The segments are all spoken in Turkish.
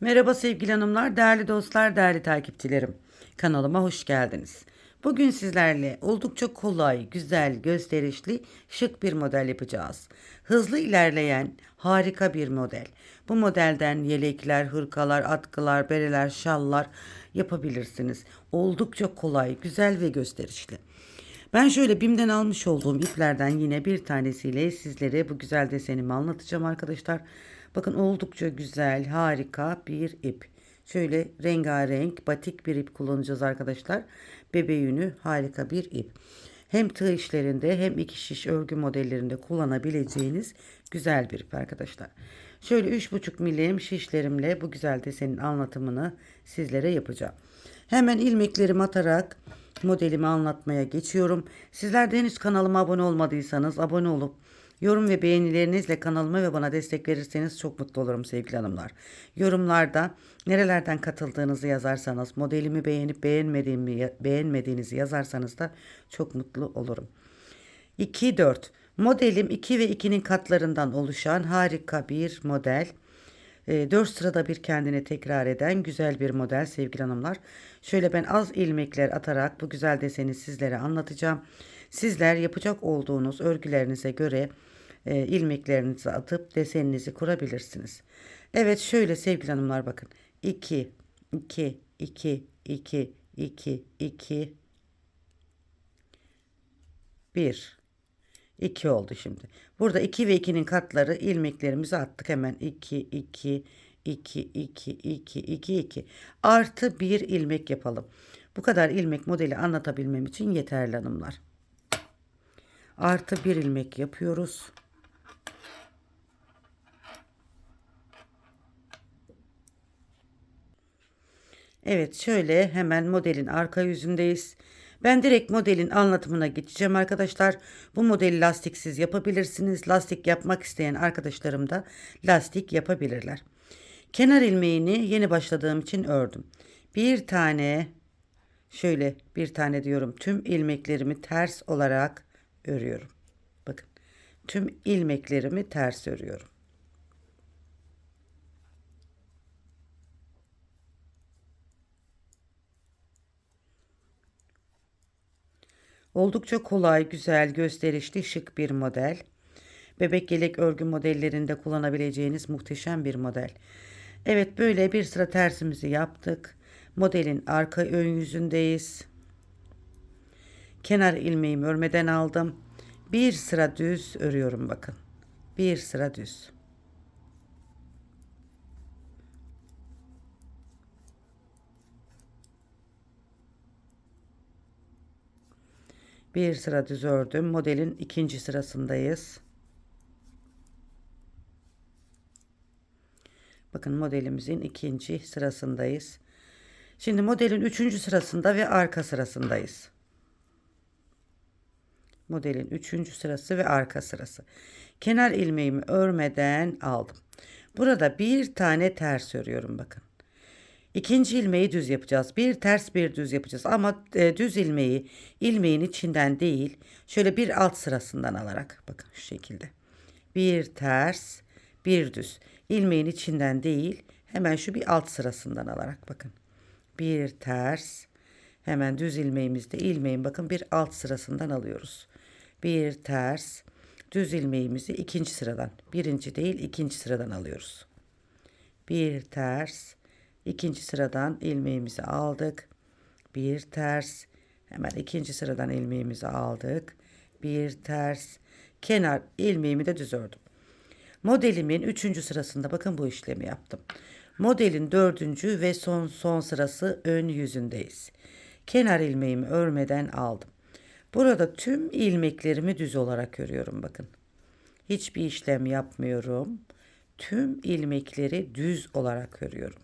Merhaba sevgili hanımlar, değerli dostlar, değerli takipçilerim. Kanalıma hoş geldiniz. Bugün sizlerle oldukça kolay, güzel, gösterişli, şık bir model yapacağız. Hızlı ilerleyen harika bir model. Bu modelden yelekler, hırkalar, atkılar, bereler, şallar yapabilirsiniz. Oldukça kolay, güzel ve gösterişli. Ben şöyle BİM'den almış olduğum iplerden yine bir tanesiyle sizlere bu güzel desenimi anlatacağım arkadaşlar. Bakın oldukça güzel, harika bir ip. Şöyle rengarenk batik bir ip kullanacağız arkadaşlar. Bebe yünü harika bir ip. Hem tığ işlerinde hem iki şiş örgü modellerinde kullanabileceğiniz güzel bir ip arkadaşlar. Şöyle 3,5 milim şişlerimle bu güzel desenin anlatımını sizlere yapacağım. Hemen ilmeklerimi atarak modelimi anlatmaya geçiyorum. Sizler de henüz kanalıma abone olmadıysanız abone olup yorum ve beğenilerinizle kanalıma ve bana destek verirseniz çok mutlu olurum sevgili hanımlar. Yorumlarda nerelerden katıldığınızı yazarsanız, modelimi beğenip beğenmediğimi, beğenmediğinizi yazarsanız da çok mutlu olurum. 2 4 Modelim 2 ve 2'nin katlarından oluşan harika bir model. 4 sırada bir kendini tekrar eden güzel bir model sevgili hanımlar. Şöyle ben az ilmekler atarak bu güzel deseni sizlere anlatacağım. Sizler yapacak olduğunuz örgülerinize göre e, ilmeklerinizi atıp deseninizi kurabilirsiniz. Evet şöyle sevgili hanımlar bakın. 2 2 2 2 2 2 1 2 oldu şimdi. Burada 2 ve 2'nin katları ilmeklerimizi attık hemen 2 2 2 2 2 2 2 artı 1 ilmek yapalım. Bu kadar ilmek modeli anlatabilmem için yeterli hanımlar. Artı 1 ilmek yapıyoruz. Evet şöyle hemen modelin arka yüzündeyiz. Ben direkt modelin anlatımına geçeceğim arkadaşlar. Bu modeli lastiksiz yapabilirsiniz. Lastik yapmak isteyen arkadaşlarım da lastik yapabilirler. Kenar ilmeğini yeni başladığım için ördüm. Bir tane şöyle bir tane diyorum tüm ilmeklerimi ters olarak örüyorum. Bakın tüm ilmeklerimi ters örüyorum. Oldukça kolay, güzel, gösterişli, şık bir model. Bebek yelek örgü modellerinde kullanabileceğiniz muhteşem bir model. Evet böyle bir sıra tersimizi yaptık. Modelin arka ön yüzündeyiz. Kenar ilmeğimi örmeden aldım. Bir sıra düz örüyorum bakın. Bir sıra düz. Bir sıra düz ördüm. Modelin ikinci sırasındayız. Bakın modelimizin ikinci sırasındayız. Şimdi modelin üçüncü sırasında ve arka sırasındayız. Modelin üçüncü sırası ve arka sırası. Kenar ilmeğimi örmeden aldım. Burada bir tane ters örüyorum bakın. İkinci ilmeği düz yapacağız. Bir ters bir düz yapacağız. Ama e, düz ilmeği ilmeğin içinden değil şöyle bir alt sırasından alarak bakın şu şekilde. Bir ters bir düz. ilmeğin içinden değil hemen şu bir alt sırasından alarak bakın. Bir ters hemen düz ilmeğimizde ilmeğin bakın bir alt sırasından alıyoruz. Bir ters düz ilmeğimizi ikinci sıradan birinci değil ikinci sıradan alıyoruz. Bir ters ikinci sıradan ilmeğimizi aldık. Bir ters. Hemen ikinci sıradan ilmeğimizi aldık. Bir ters. Kenar ilmeğimi de düz ördüm. Modelimin üçüncü sırasında bakın bu işlemi yaptım. Modelin dördüncü ve son son sırası ön yüzündeyiz. Kenar ilmeğimi örmeden aldım. Burada tüm ilmeklerimi düz olarak örüyorum bakın. Hiçbir işlem yapmıyorum. Tüm ilmekleri düz olarak örüyorum.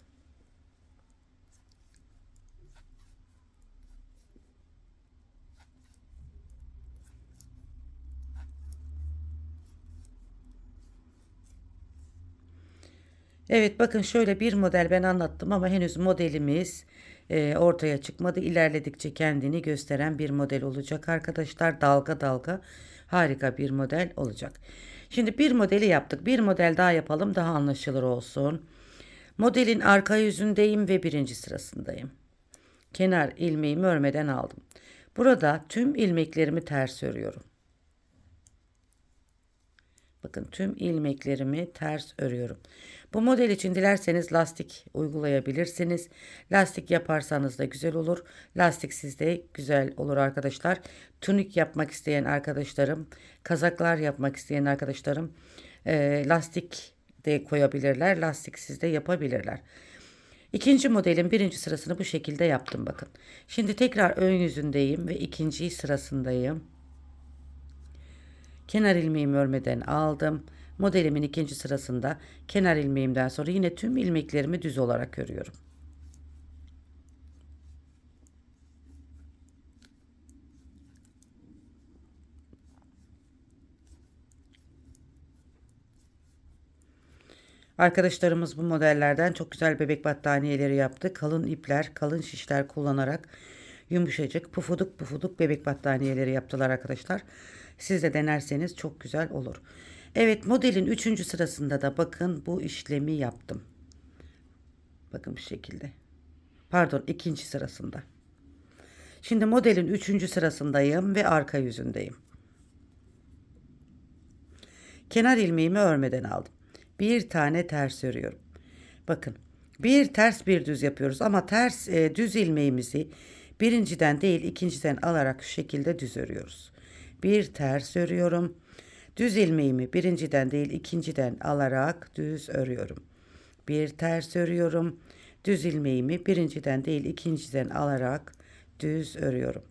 Evet bakın şöyle bir model ben anlattım ama henüz modelimiz e, ortaya çıkmadı. İlerledikçe kendini gösteren bir model olacak arkadaşlar. Dalga dalga harika bir model olacak. Şimdi bir modeli yaptık. Bir model daha yapalım daha anlaşılır olsun. Modelin arka yüzündeyim ve birinci sırasındayım. Kenar ilmeğimi örmeden aldım. Burada tüm ilmeklerimi ters örüyorum. Bakın tüm ilmeklerimi ters örüyorum. Bu model için dilerseniz lastik uygulayabilirsiniz. Lastik yaparsanız da güzel olur. Lastik sizde güzel olur arkadaşlar. Tunik yapmak isteyen arkadaşlarım, kazaklar yapmak isteyen arkadaşlarım e, lastik de koyabilirler. Lastik sizde yapabilirler. İkinci modelin birinci sırasını bu şekilde yaptım bakın. Şimdi tekrar ön yüzündeyim ve ikinci sırasındayım. Kenar ilmeğimi örmeden aldım. Modelimin ikinci sırasında kenar ilmeğimden sonra yine tüm ilmeklerimi düz olarak örüyorum. Arkadaşlarımız bu modellerden çok güzel bebek battaniyeleri yaptı. Kalın ipler, kalın şişler kullanarak yumuşacık, pufuduk pufuduk bebek battaniyeleri yaptılar arkadaşlar. Siz de denerseniz çok güzel olur. Evet modelin 3. sırasında da bakın bu işlemi yaptım. Bakın bu şekilde. Pardon ikinci sırasında. Şimdi modelin 3. sırasındayım ve arka yüzündeyim. Kenar ilmeğimi örmeden aldım. Bir tane ters örüyorum. Bakın bir ters bir düz yapıyoruz ama ters e, düz ilmeğimizi birinciden değil ikinciden alarak şu şekilde düz örüyoruz. Bir ters örüyorum. Düz ilmeğimi birinciden değil ikinciden alarak düz örüyorum. Bir ters örüyorum. Düz ilmeğimi birinciden değil ikinciden alarak düz örüyorum.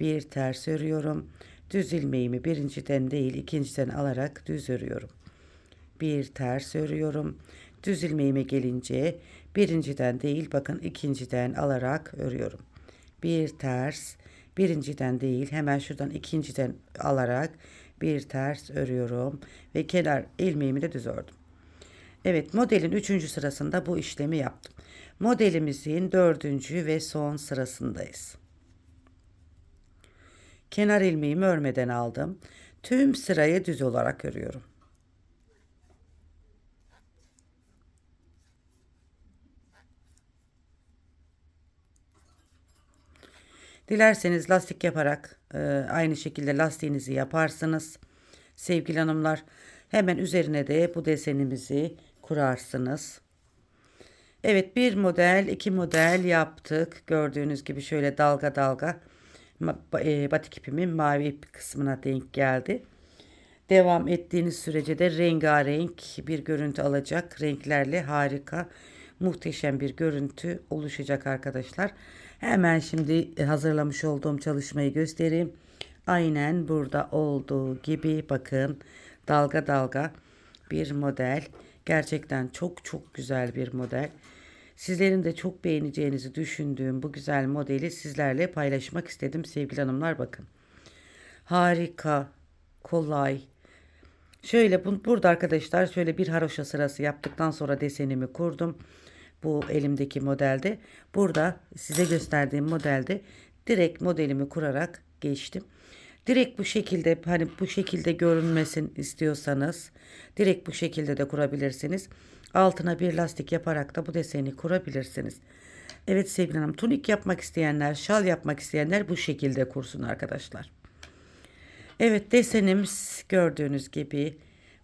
Bir ters örüyorum. Düz ilmeğimi birinciden değil ikinciden alarak düz örüyorum. Bir ters örüyorum. Düz ilmeğime gelince birinciden değil bakın ikinciden alarak örüyorum. Bir ters birinciden değil hemen şuradan ikinciden alarak bir ters örüyorum ve kenar ilmeğimi de düz ördüm. Evet modelin üçüncü sırasında bu işlemi yaptım. Modelimizin dördüncü ve son sırasındayız. Kenar ilmeğimi örmeden aldım. Tüm sırayı düz olarak örüyorum. Dilerseniz lastik yaparak e, aynı şekilde lastiğinizi yaparsınız. Sevgili hanımlar hemen üzerine de bu desenimizi kurarsınız. Evet bir model iki model yaptık. Gördüğünüz gibi şöyle dalga dalga e, batik ipimin mavi ip kısmına denk geldi. Devam ettiğiniz sürece de rengarenk bir görüntü alacak. Renklerle harika muhteşem bir görüntü oluşacak arkadaşlar. Hemen şimdi hazırlamış olduğum çalışmayı göstereyim. Aynen burada olduğu gibi bakın dalga dalga bir model. Gerçekten çok çok güzel bir model. Sizlerin de çok beğeneceğinizi düşündüğüm bu güzel modeli sizlerle paylaşmak istedim sevgili hanımlar bakın. Harika, kolay. Şöyle bu, burada arkadaşlar şöyle bir haroşa sırası yaptıktan sonra desenimi kurdum bu elimdeki modelde. Burada size gösterdiğim modelde direkt modelimi kurarak geçtim. Direkt bu şekilde hani bu şekilde görünmesin istiyorsanız direkt bu şekilde de kurabilirsiniz. Altına bir lastik yaparak da bu deseni kurabilirsiniz. Evet sevgili hanım tunik yapmak isteyenler, şal yapmak isteyenler bu şekilde kursun arkadaşlar. Evet desenimiz gördüğünüz gibi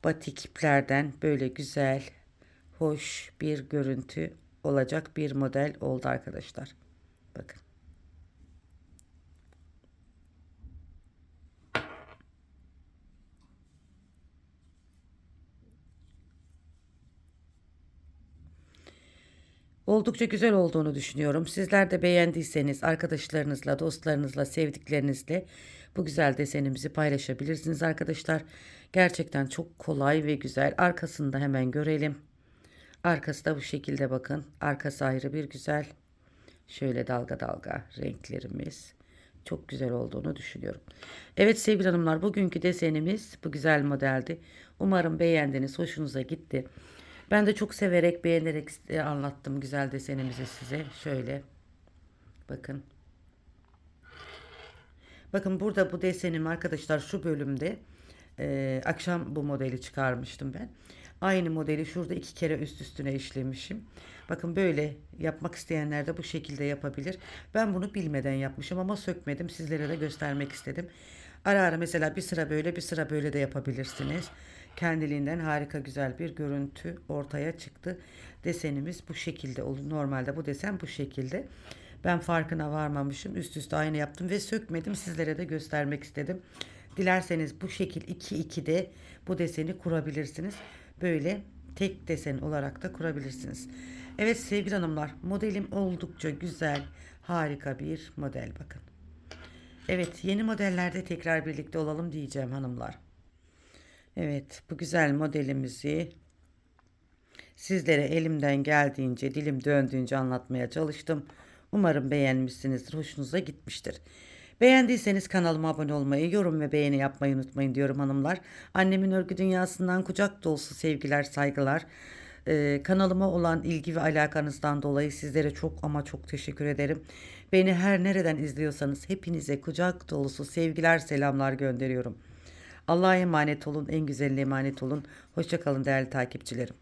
batik iplerden böyle güzel, hoş bir görüntü olacak bir model oldu arkadaşlar. Bakın. Oldukça güzel olduğunu düşünüyorum. Sizler de beğendiyseniz arkadaşlarınızla, dostlarınızla, sevdiklerinizle bu güzel desenimizi paylaşabilirsiniz arkadaşlar. Gerçekten çok kolay ve güzel. Arkasında hemen görelim. Arkası da bu şekilde bakın. Arkası ayrı bir güzel. Şöyle dalga dalga renklerimiz. Çok güzel olduğunu düşünüyorum. Evet sevgili hanımlar bugünkü desenimiz bu güzel modeldi. Umarım beğendiniz. Hoşunuza gitti. Ben de çok severek beğenerek anlattım güzel desenimizi size. Şöyle bakın. Bakın burada bu desenim arkadaşlar şu bölümde e, akşam bu modeli çıkarmıştım ben. Aynı modeli şurada iki kere üst üstüne işlemişim. Bakın böyle yapmak isteyenler de bu şekilde yapabilir. Ben bunu bilmeden yapmışım ama sökmedim. Sizlere de göstermek istedim. Ara ara mesela bir sıra böyle bir sıra böyle de yapabilirsiniz. Kendiliğinden harika güzel bir görüntü ortaya çıktı. Desenimiz bu şekilde olur. Normalde bu desen bu şekilde. Ben farkına varmamışım. Üst üste aynı yaptım ve sökmedim. Sizlere de göstermek istedim. Dilerseniz bu şekil 2-2'de bu deseni kurabilirsiniz. Böyle tek desen olarak da kurabilirsiniz. Evet sevgili hanımlar modelim oldukça güzel harika bir model bakın. Evet yeni modellerde tekrar birlikte olalım diyeceğim hanımlar. Evet bu güzel modelimizi sizlere elimden geldiğince dilim döndüğünce anlatmaya çalıştım. Umarım beğenmişsinizdir, hoşunuza gitmiştir. Beğendiyseniz kanalıma abone olmayı, yorum ve beğeni yapmayı unutmayın diyorum hanımlar. Annemin örgü dünyasından kucak dolusu sevgiler, saygılar. Ee, kanalıma olan ilgi ve alakanızdan dolayı sizlere çok ama çok teşekkür ederim. Beni her nereden izliyorsanız hepinize kucak dolusu sevgiler, selamlar gönderiyorum. Allah'a emanet olun, en güzeline emanet olun. Hoşçakalın değerli takipçilerim.